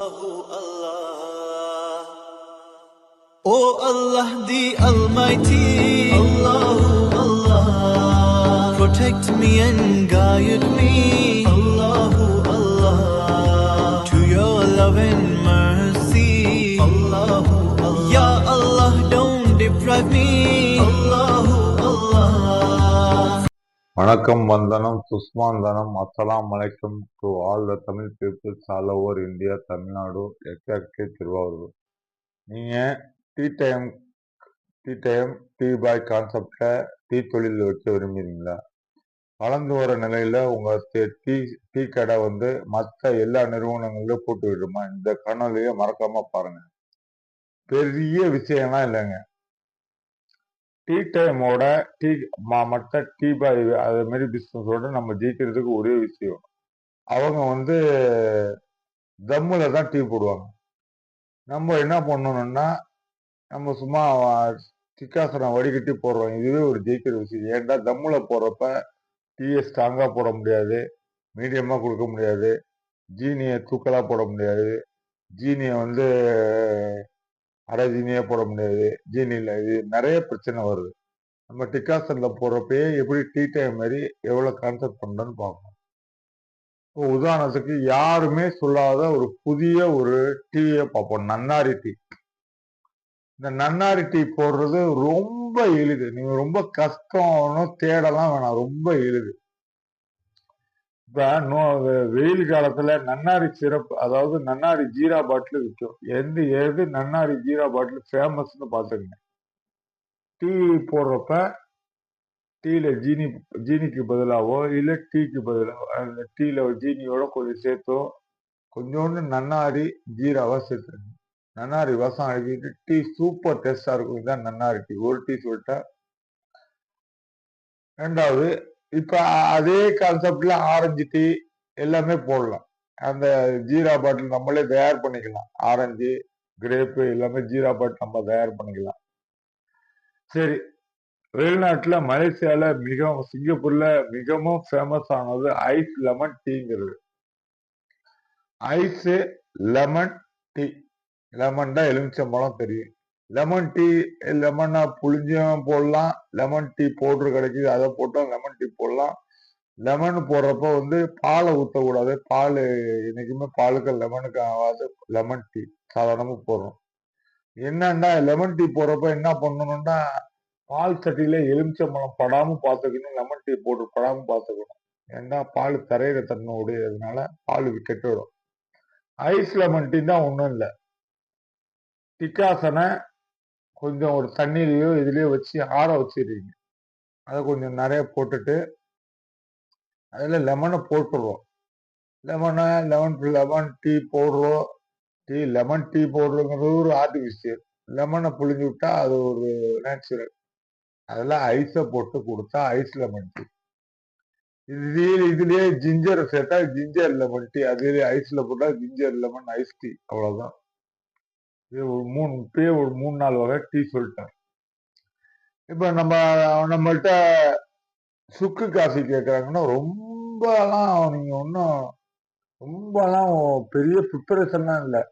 Oh Allah. Allah the Almighty, Allahu Allah, protect me and guide me, Allahu Allah, to your love and mercy, வணக்கம் வந்தனம் சுஷ்மாந்தனம் அஸ்லாம் வலைக்கம் to all the Tamil peoples all over India Tamil Nadu exactly Thiruvarur. நீங்கள் tea time tea time tea boy கான்செப்டில் tea தொழில் வைக்க விரும்புகிறீங்களா வளர்ந்து வர நிலையில் உங்கள் டீ டீ கடை வந்து மற்ற எல்லா நிறுவனங்களிலும் போட்டு விடுமா? இந்த காணொலியை மறக்காமல் பாருங்கள் பெரிய விஷயம்லாம் இல்லைங்க. டீ டைமோட டீ மற்ற டீ பாய் அது மாதிரி பிஸ்னஸோட நம்ம ஜெயிக்கிறதுக்கு ஒரே விஷயம். அவங்க வந்து தம்மில் தான் டீ போடுவாங்க. நம்ம என்ன பண்ணணும்னா நம்ம சும்மா சிக்காசனம் வடிகட்டி போடுறோம். இதுவே ஒரு ஜெயிக்கிற விஷயம். ஏன்டா தம்மில் போடுறப்ப டீயை ஸ்ட்ராங்காக போட முடியாது மீடியமாக கொடுக்க முடியாது ஜீனியை தூக்கலாக போட முடியாது ஜீனியை வந்து அரை ஜீனியாக போட முடியாது ஜீனியில் இது நிறைய பிரச்சனை வருது. நம்ம டிக்காசனில் போடுறப்பயே எப்படி டீ டைம் மாதிரி எவ்வளோ கான்செப்ட் பண்ணுறோன்னு பார்ப்போம். இப்போ உதாரணத்துக்கு யாருமே சொல்லாத ஒரு புதிய ஒரு டீயை பார்ப்போம். நன்னாரி டீ இந்த நன்னாரி டீ போடுறது ரொம்ப எளிது. நீங்கள் ரொம்ப கஷ்டம்னு தேடலாம் வேணாம். ரொம்ப எளிது. இப்போ நோ வெயில் காலத்தில் நன்னாரி சிறப்பு அதாவது நன்னாரி ஜீரா பாட்டில் விற்கும் எந்த எது நன்னாரி ஜீரா பாட்டில் ஃபேமஸ்னு பார்த்துக்கங்க டீ போடுறப்ப டீயில் ஜீனி ஜீனிக்கு பதிலாகவோ இல்லை டீக்கு பதிலாகவோ அந்த டீயில் ஜீனியோட கொஞ்சம் சேர்த்தோ கொஞ்சோண்டு நன்னாரி ஜீராவாக சேர்த்துருங்க நன்னாரி வசம் அழுகிட்டு டீ சூப்பர் டேஸ்டாக இருக்கும். இதுதான் நன்னாரி டீ. ஒரு டீ சொல்லிட்டா ரெண்டாவது இப்ப அதே கான்செப்ட்ல ஆரஞ்சு டீ எல்லாமே போடலாம். அந்த ஜீரா பாட்டில் நம்மளே தயார் பண்ணிக்கலாம். ஆரஞ்சு கிரேப்பு எல்லாமே ஜீரா பாட்டில் நம்ம தயார் பண்ணிக்கலாம். சரி வெளிநாட்டில் மலேசியாவில் மிகவும் சிங்கப்பூர்ல மிகவும் ஃபேமஸ் ஆனது ஐஸ் லெமன் டீங்கிறது ஐஸ் லெமன் டீ லெமன் தான் எலுமிச்சம்பழம் தெரியும். லெமன் டீ லெமனா புளிஞ்சும் போடலாம். லெமன் டீ பவுடர் கிடைக்குது அதை போட்டோம் லெமன் டீ போடலாம். லெமன் போடுறப்ப வந்து பாலை ஊற்றக்கூடாது பால் என்னைக்குமே பாலுக்கு லெமனுக்கு ஆகாது. லெமன் டீ சாதாரணமாக போடுறோம். என்னன்னா லெமன் டீ போடுறப்ப என்ன பண்ணணும்னா பால் சட்டியில எலுமிச்சம்பழம் படாமல் பார்த்துக்கணும். லெமன் டீ போட்டு படாமல் பார்த்துக்கணும். ஏன்னா பால் தரையிற தன்மை உடையதுனால பால் கெட்டுவிடும் ஐஸ் லெமன் டீ தான் ஒன்றும் இல்லை. டிக்காசனை கொஞ்சம் ஒரு தண்ணியிலையோ இதுலயோ வச்சு ஆற வச்சிடுறீங்க. அதை கொஞ்சம் நிறைய போட்டுட்டு அதில் லெமனை போட்டுடுறோம் லெமனை லெமன் லெமன் டீ போடுறோம் டீ லெமன் டீ போடுறோங்கிறது ஒரு ஆர்டிஃபிஷியல் லெமனை புழிஞ்சு விட்டா அது ஒரு நேச்சுரல் அதெல்லாம் ஐஸை போட்டு கொடுத்தா ஐஸ் லெமன் டீ இது இதுலயே ஜிஞ்சரை சேர்த்தா ஜிஞ்சர் லெமன் டீ அதுலேயே ஐஸில் போட்டால் ஜிஞ்சர் லெமன் ஐஸ் டீ அவ்வளோதான் இது ஒரு மூணு இப்பயே ஒரு மூணு நாலு வகை டீ சொல்லிட்டேன். இப்ப நம்ம நம்மள்கிட்ட சுக்கு காஃபி கேட்கறாங்கன்னா ரொம்பலாம் நீங்க ஒன்றும் ரொம்பலாம் பெரிய ப்ரிப்பரேஷன்லாம் இல்லை.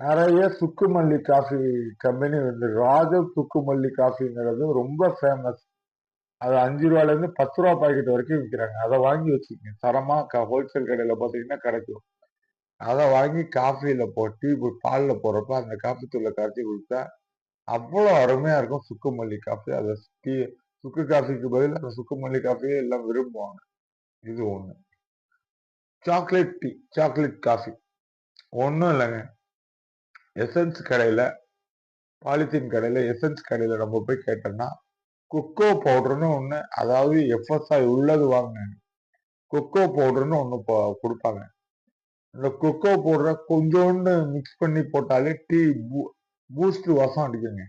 நிறைய சுக்கு மல்லி காஃபி கம்பெனி வந்து ராஜ சுக்கு மல்லி காஃபிங்கிறது ரொம்ப ஃபேமஸ் அது அஞ்சு ரூபாலேருந்து பத்து ரூபா பாக்கெட் வரைக்கும் விற்கிறாங்க அதை வாங்கி வச்சுக்கோங்க. தரமாக ஹோல்சேல் கடையில் பார்த்தீங்கன்னா கிடைக்கும். அதை வாங்கி காஃபியில் போ டீ பாலில் போடுறப்ப அந்த காஃபி தூளை கரைச்சி கொடுத்தா அவ்வளோ அருமையாக இருக்கும். சுக்கு மல்லி காஃபி அதை டீ சுக்கு காஃபிக்கு பதில் அந்த சுக்கு மல்லி காஃபியே எல்லாம் விரும்புவாங்க. இது ஒன்று சாக்லேட் டீ சாக்லேட் காஃபி ஒன்றும் இல்லைங்க. எசன்ஸ் கடையில் பாலித்தீன் கடையில் எசன்ஸ் கடையில் நம்ம போய் கேட்டோம்னா கொக்கோ பவுடர்னு ஒன்று அதாவது எஃப்எஸ்ஐ உள்ளது வாங்கினாங்க. கொக்கோ பவுடர்னு ஒன்று கொடுப்பாங்க. இந்த கொக்கோ போடுற கொஞ்சோண்டு மிக்ஸ் பண்ணி போட்டாலே டீ பூஸ்ட் வாசம் அடிக்குங்க.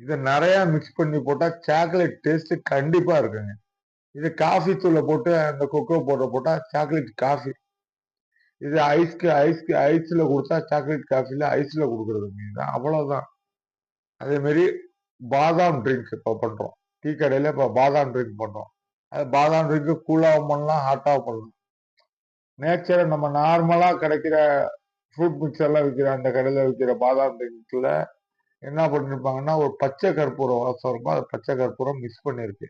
இதை நிறைய மிக்ஸ் பண்ணி போட்டா சாக்லேட் டேஸ்ட் கண்டிப்பா இருக்குங்க. இது காஃபி தூளை போட்டு அந்த கொக்கோ போட போட்டா சாக்லேட் காஃபி இது ஐஸ்க்கு ஐஸ்க்கு ஐஸ்ல கொடுத்தா சாக்லேட் காஃபில ஐஸ்ல கொடுக்குறதுங்க இது. அவ்வளவுதான். அதே மாதிரி பாதாம் ட்ரிங்க் இப்போ பண்றோம். டீ கடையில இப்போ பாதாம் ட்ரிங்க் பண்றோம். அது பாதாம் ட்ரிங்க் கூலாகவும் பண்ணலாம் ஹாட்டாகவும் பண்ணலாம் நேச்சரை நம்ம நார்மலா கிடைக்கிற ஃப்ரூட் மிக்சர்லாம் விற்கிற அந்த கடையில் விற்கிற பாதாம் ட்ரிங்க்ஸில் என்ன பண்ணிருப்பாங்கன்னா ஒரு பச்சை கற்பூரம் வாசம் இருக்கும் அது பச்சை கற்பூரம் மிக்ஸ் பண்ணிருக்கு.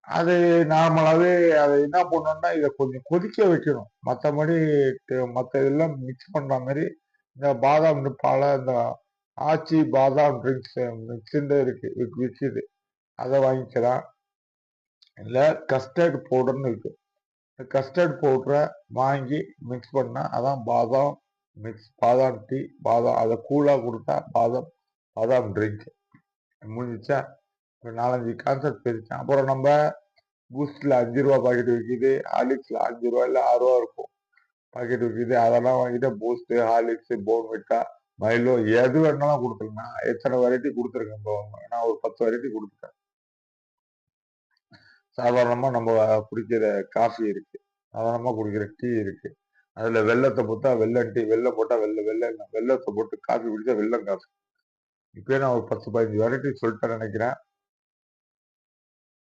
அது நார்மலாவே அதை என்ன பண்ணோம்னா இதை கொஞ்சம் கொதிக்க வைக்கணும். மற்றபடி மற்ற இதெல்லாம் மிக்ஸ் பண்ற மாதிரி இந்த பாதாம் பாலை இந்த ஆச்சி பாதாம் ட்ரிங்க்ஸ் மிக்ஸ்டு இருக்கு விக்- விக்குது. அதை வாங்கிக்கலாம். இல்லை கஸ்டர்ட் பவுடர்னு இருக்கு. கஸ்டர்ட் பவுட்ரை வாங்கி மிக்ஸ் பண்ணால் அதான் பாதாம் மிக்ஸ் பாதாம் டீ பாதாம் அதை கூலாக கொடுத்தா பாதாம் பாதாம் ட்ரிங்க் முடிஞ்சிச்சா? ஒரு நாலஞ்சு கான்செப்ட் பிரிச்சேன் அப்புறம் நம்ம பூஸ்டில் அஞ்சு ரூபா பாக்கெட் விற்கிது ஹார்லிக்ஸில் அஞ்சு ரூபா இல்லை ஆறு ரூபா இருக்கும். பாக்கெட் விற்கிது அதெல்லாம் வாங்கிட்டு பூஸ்ட்டு ஹார்லிக்ஸ் போன்விட்டா மைலோ எது வேணாலும் கொடுத்துருங்க. எத்தனை வெரைட்டி கொடுத்துருக்கேன் இப்போ நான் ஒரு பத்து வெரைட்டி கொடுத்துட்டேன். சாதாரணமாக நம்ம குடிக்கிற காஃபி இருக்கு. சாதாரணமாக குடிக்கிற டீ இருக்கு. அதில் வெள்ளத்தை போட்டா வெள்ளம் டீ வெள்ளம் போட்டால் வெள்ளை வெள்ளை வெள்ளத்தை போட்டு காஃபி குடித்தா வெள்ளம் காஃபி இப்பயே நான் ஒரு பத்து பதினஞ்சு வெரைட்டி சொல்லிட்டேன் நினைக்கிறேன்.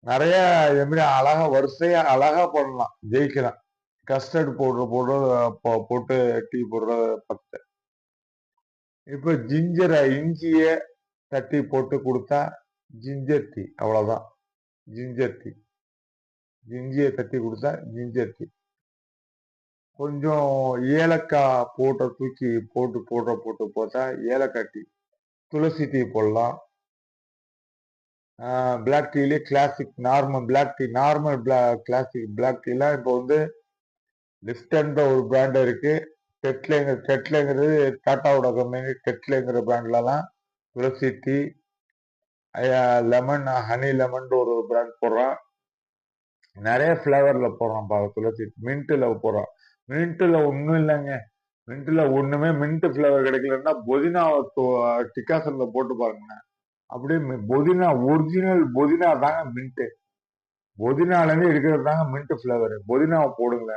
நிறைய எப்படி மாதிரி அழகா வரிசையா அழகா ஜெயிக்கலாம். கஸ்டர்ட் பவுடர் போட்டு போ- போட்டு டீ போடுற பத்து இப்போ ஜிஞ்சரை இஞ்சியை தட்டி போட்டு கொடுத்தா ஜிஞ்சர் டீ அவ்வளோதான் ஜிஞ்சர் டீ ஜிஞ்சியை தட்டி கொடுத்தா ஜிஞ்சர் டீ கொஞ்சம் ஏலக்காய் போட்ட தூக்கி போட்டு போடுற போட்டு போட்டா ஏலக்காய் டீ துளசி டீ போடலாம். Black டீலேயே classic normal black tea normal classic black டீலாம் இப்போ வந்து லிப்டன்ற ஒரு பிராண்ட் இருக்கு. டெட்லேங்கிற டெட்லேங்கிறது டாட்டாவோட கம்பெனி டெட்லேங்கிற பிராண்ட்லலாம் துளசி டீ லெமன் ஹனி லெமன் ஒரு பிராண்ட் போடுறான் நிறைய ஃப்ளேவர்ல போடுறான் பா துளசி. மின்ட்ல போடுறான் மின்ட்ல ஒன்றும் இல்லைங்க. மின்ட்ல ஒண்ணுமே மின்ட் ஃப்ளேவர் கிடைக்கலன்னா புதினா டிக்காசன்ல போட்டு பாருங்க. அப்படியே மி- புதினா ஒரிஜினல் புதினா தாங்க மின்ட் புதினாலருந்து எடுக்கிறது தாங்க மின்ட் ஃப்ளேவர் புதினாவை போடுங்க.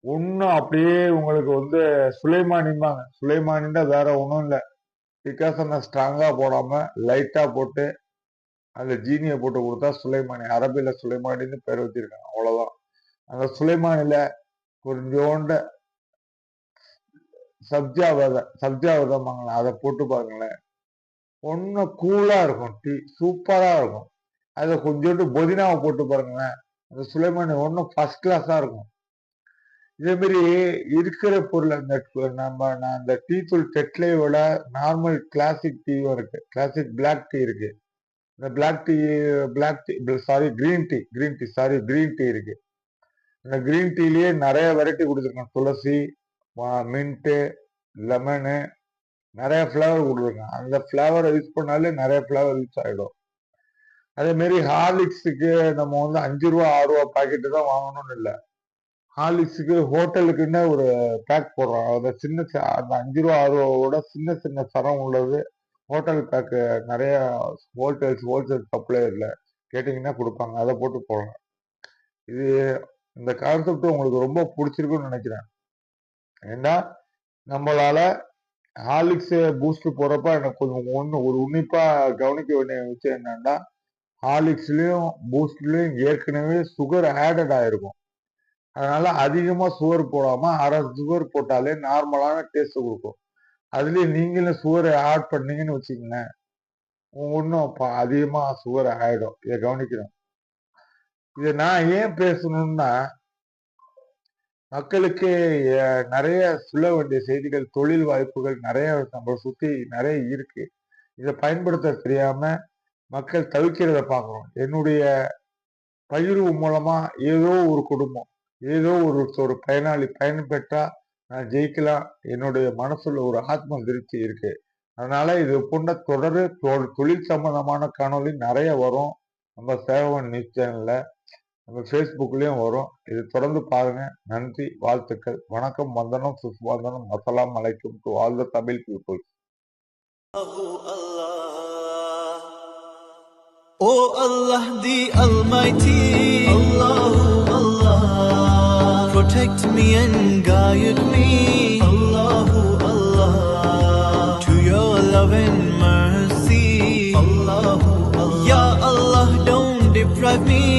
ஒன்றும் அப்படியே உங்களுக்கு வந்து சுலைமானிம்பாங்க சுலைமானின்னா வேற ஒன்றும் இல்லை. டிக்காசனை ஸ்ட்ராங்கா போடாம லைட்டா போட்டு அந்த ஜீனியை போட்டு கொடுத்தா சுலைமானி அரபில சுலைமானின்னு பேர் வச்சிருக்காங்க. அவ்வளவுதான். அந்த சுலைமானில கொஞ்சோண்ட சப்ஜா விதை சப்ஜா அதை போட்டு பாருங்களேன். ஒன்னும் கூலா இருக்கும் டீ சூப்பரா இருக்கும். அதை கொஞ்சோண்டு புதினாவை போட்டு பாருங்களேன். அந்த சுலைமானி ஒன்றும் ஃபர்ஸ்ட் கிளாஸா இருக்கும். இதே மாதிரி இருக்கிற பொருள் அந்த நம்ம நான் அந்த டீ தூள் டெட்லே விட நார்மல் கிளாசிக் டீயும் இருக்கு. கிளாசிக் பிளாக் டீ இருக்கு. இந்த black tea black tea sorry green tea green tea sorry green tea இருக்கு. இந்த கிரீன் டீலயே நிறைய வெரைட்டி கொடுத்துருக்கேன் துளசி மின்ட்டு லெமனு நிறைய ஃப்ளேவர் கொடுத்துருக்கேன் அந்த ஃப்ளேவரை யூஸ் பண்ணாலே நிறைய ஃப்ளேவர் யூஸ் ஆகிடும் அதேமாரி ஹார்லிக்ஸுக்கு நம்ம வந்து அஞ்சு ரூபா ஆறு ரூபா பாக்கெட்டு தான் வாங்கணும்னு இல்லை. ஹார்லிக்ஸுக்கு ஹோட்டலுக்குன்னு ஒரு பேக் போடுறோம் அந்த சின்ன அந்த அஞ்சு ரூபா ஆறு ரூபாவோட சின்ன சின்ன சரம் உள்ளது. ஹோட்டல் பேக்கு நிறைய ஹோல்சேல்ஸ் ஹோல்சேல் இல்லை கேட்டிங்கன்னா கொடுப்பாங்க. அதை போட்டு போடலாம். இது இந்த கான்செப்ட் உங்களுக்கு ரொம்ப பிடிச்சிருக்குன்னு நினைக்கிறேன். ஏன்னா நம்மளால ஹார்லிக்ஸ் பூஸ்ட் போறப்ப எனக்கு கொஞ்சம் ஒன்று ஒரு உன்னிப்பாக கவனிக்க வேண்டிய விஷயம் என்னன்னா ஹார்லிக்ஸ்லயும் பூஸ்ட்லயும் ஏற்கனவே சுகர் ஆடட் ஆயிருக்கும். அதனால அதிகமாக சுகர் போடாம அரை சுகர் போட்டாலே நார்மலான டேஸ்ட் கொடுக்கும். அதுலயே நீங்களும் சுகரை ஆட் பண்ணீங்கன்னு வச்சுக்கோங்களேன். ஒன்றும் அதிகமாக சுகர் ஆகிடும் இதை கவனிக்கணும். இதை நான் ஏன் பேசணும்னா மக்களுக்கு நிறைய சொல்ல வேண்டிய செய்திகள் தொழில் வாய்ப்புகள் நிறைய நம்ம சுற்றி நிறைய இருக்கு. இதை பயன்படுத்த தெரியாம மக்கள் தவிக்கிறத பார்க்குறோம் என்னுடைய பகிர்வு மூலமா ஏதோ ஒரு குடும்பம் ஏதோ ஒரு ஒரு பயனாளி பயன்பெற்றா நான் ஜெயிக்கலாம். என்னுடைய மனசுல ஒரு ஆத்ம திருப்தி இருக்கு. அதனால இது போன்ற தொடர் தொழில் சம்பந்தமான காணொலி நிறைய வரும். நம்ம சேவன் நியூஸ் சேனல்ல நம்ம ஃபேஸ்புக்லயும் வரும். இது தொடர்ந்து பாருங்க. நன்றி வாழ்த்துக்கள். வணக்கம் வந்தனம் சுஸ்வந்தனம் அஸ்ஸலாமு அலைக்கும். To all the Tamil people Oh Allah the Almighty, protect me and guide me. Allahu Allah To your love and mercy. Allahu Allah Ya Allah don't deprive me.